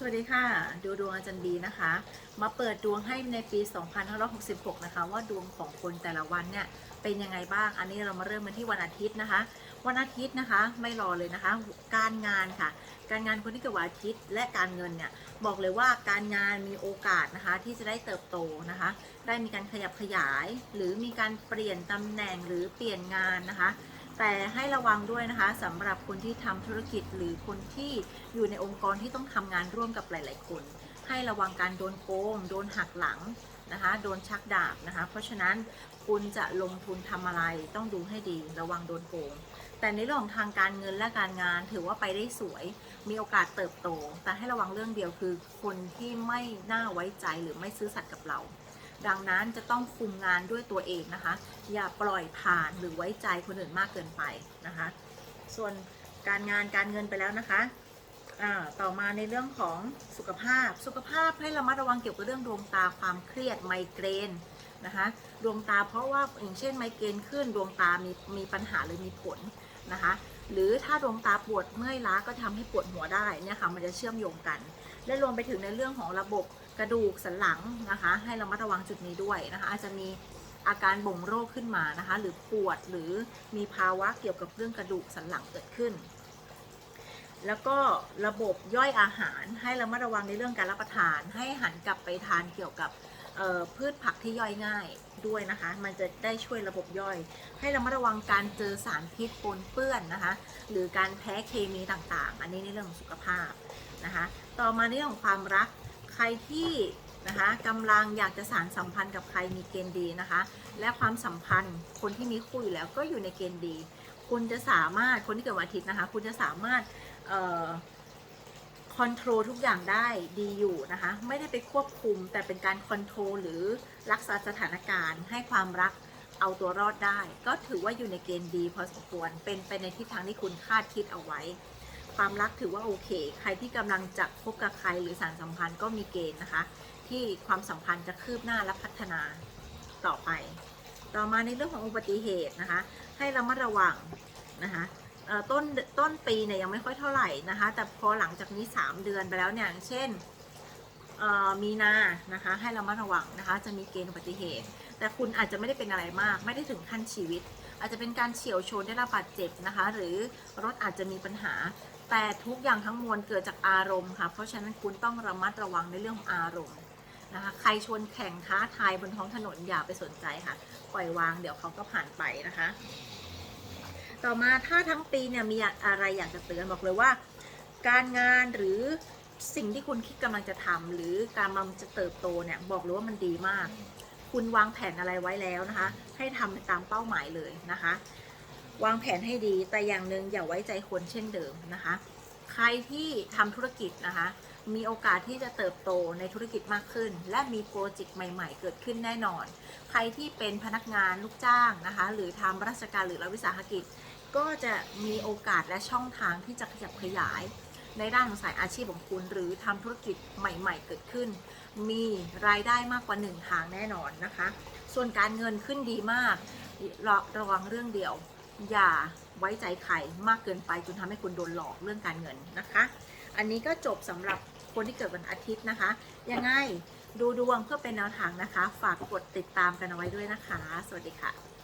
สวัสดีค่ะ ดูดวงอาจารย์บีนะคะ มาเปิดดวงให้ในปี 2566 นะคะ ว่าดวงของคนแต่ละวันเนี่ยเป็นยังไงบ้าง อันนี้เรามาเริ่มกันที่วันอาทิตย์นะคะ วันอาทิตย์นะคะไม่รอเลยนะคะ การงานค่ะ การงานคนที่เกิดวันอาทิตย์และการเงินเนี่ยบอกเลยว่าการงานมีโอกาสนะคะที่จะได้เติบโตนะคะ ได้มีการขยับขยาย หรือมีการเปลี่ยนตำแหน่งหรือเปลี่ยนงานนะคะ แต่ให้ระวังด้วยนะคะสำหรับคนที่ทำธุรกิจหรือคนที่อยู่ในองค์กรที่ต้องทำงานร่วมกับหลาย ๆ คน ให้ระวังการโดนโกง โดนหักหลังนะคะ โดนชักดาบนะคะ เพราะฉะนั้นคุณจะลงทุนทำอะไรต้องดูให้ดี ระวังโดนโกง แต่ในเรื่องของทางการเงินและการงานถือว่าไปได้สวย มีโอกาสเติบโต แต่ให้ระวังเรื่องเดียวคือ คนที่ไม่น่าไว้ใจหรือไม่ซื้อสัตย์กับเรา ดังนั้นจะต้องคุมงานด้วยตัวเองนะคะ อย่าปล่อยผ่านหรือไว้ใจคนอื่นมากเกินไปนะคะ ส่วนการงานการเงินไปแล้วนะคะต่อมาในเรื่องของสุขภาพ สุขภาพให้ระมัดระวังเกี่ยวกับเรื่องดวงตาความเครียดไมเกรนนะคะ ดวงตาเพราะว่าอย่างเช่นไมเกรนขึ้นดวงตามีมีปัญหาหรือมีผลนะคะ หรือถ้าดวงตาปวดเมื่อยล้าก็ทำให้ปวดหัวได้เนี่ยค่ะมันจะเชื่อมโยงกัน และรวมไปถึงในเรื่องของระบบ กระดูกสันหลังนะคะ ให้เรามาระวังจุดนี้ด้วยนะคะ อาจจะมีอาการบ่งโรคขึ้นมานะคะ หรือปวดหรือมีภาวะเกี่ยวกับเรื่องกระดูกสันหลังเกิดขึ้น แล้วก็ระบบย่อยอาหารให้เรามาระวังในเรื่องการรับประทาน ให้หันกลับไปทานเกี่ยวกับพืชผักที่ย่อยง่ายด้วยนะคะ มันจะได้ช่วยระบบย่อย ให้เรามาระวังการเจอสารพิษปนเปื้อนนะคะ หรือการแพ้เคมีต่างๆ อันนี้ในเรื่องของสุขภาพนะคะ ต่อมาในเรื่องของความรัก ใครที่นะคะกำลังอยากจะสารสัมพันธ์กับใครมีเกณฑ์ดีนะคะ และความสัมพันธ์คนที่มีคู่อยู่แล้วก็อยู่ในเกณฑ์ดี คุณจะสามารถคนที่เกิดวันอาทิตย์นะคะ คุณจะสามารถคอนโทรลทุกอย่างได้ดีอยู่นะคะ ไม่ได้ไปควบคุมแต่เป็นการคอนโทรลหรือรักษาสถานการณ์ ให้ความรักเอาตัวรอดได้ ก็ถือว่าอยู่ในเกณฑ์ดีพอสมควรเป็นไปในทิศทางที่คุณคาดคิดเอาไว้ ความรักถือว่าโอเค ใครที่กำลังจะคบกับใครหรือสารสัมพันธ์ก็มีเกณฑ์นะคะ ที่ความสัมพันธ์จะคืบหน้าและพัฒนาต่อไป ต่อมาในเรื่องของอุบัติเหตุนะคะ ให้เรามาระวังนะคะต้นต้นปีเนี่ยยังไม่ค่อยเท่าไหร่นะคะ แต่พอหลังจากนี้ 3 เดือนไปแล้วเนี่ยเช่นมีนานะคะให้เรามาระวังนะคะ จะมีเกณฑ์อุบัติเหตุ แต่คุณอาจจะไม่ได้เป็นอะไรมาก ไม่ได้ถึงขั้นชีวิต อาจจะเป็นการเฉียวชนได้รับบาดเจ็บนะคะ หรือรถอาจจะมีปัญหา แต่ทุกอย่างทั้งมวลเกิดจากอารมณ์ค่ะ เพราะฉะนั้นคุณต้องระมัดระวังในเรื่องของอารมณ์นะคะใครชวนแข่งท้าทายบนท้องถนนอย่าไปสนใจค่ะ ปล่อยวางเดี๋ยวเขาก็ผ่านไปนะคะ ต่อมาถ้าทั้งปีเนี่ยมีอะไรอยากจะเตือนบอกเลยว่า การงานหรือสิ่งที่คุณคิดกำลังจะทำหรือการมันจะเติบโตเนี่ยบอกเลยว่ามันดีมาก คุณวางแผนอะไรไว้แล้วนะคะ ให้ทำตามเป้าหมายเลยนะคะ วางแผนให้ดีแต่อย่างหนึ่งอย่าไว้ใจคนเช่นเดิมนะคะ ใครที่ทำธุรกิจนะคะ มีโอกาสที่จะเติบโตในธุรกิจมากขึ้น และมีโปรเจกต์ใหม่ๆ เกิดขึ้นแน่นอน ใครที่เป็นพนักงานลูกจ้างนะคะ หรือทำราชการหรือรัฐวิสาหกิจ ก็จะมีโอกาสและช่องทางที่จะขยับขยาย ในด้านของสายอาชีพของคุณ หรือทำธุรกิจใหม่ ๆ เกิดขึ้น มีรายได้มากกว่าหนึ่งทางแน่นอนนะคะ ส่วนการเงินขึ้นดีมากระระวังเรื่องเดียว อย่าไว้ใจใครมากเกินไปจนทำให้คุณโดนหลอกเรื่องการเงินนะคะ อันนี้ก็จบสำหรับคนที่เกิดวันอาทิตย์นะคะ ยังไงดูดวงเพื่อเป็นแนวทางนะคะ ฝากกดติดตามกันเอาไว้ด้วยนะคะ สวัสดีค่ะ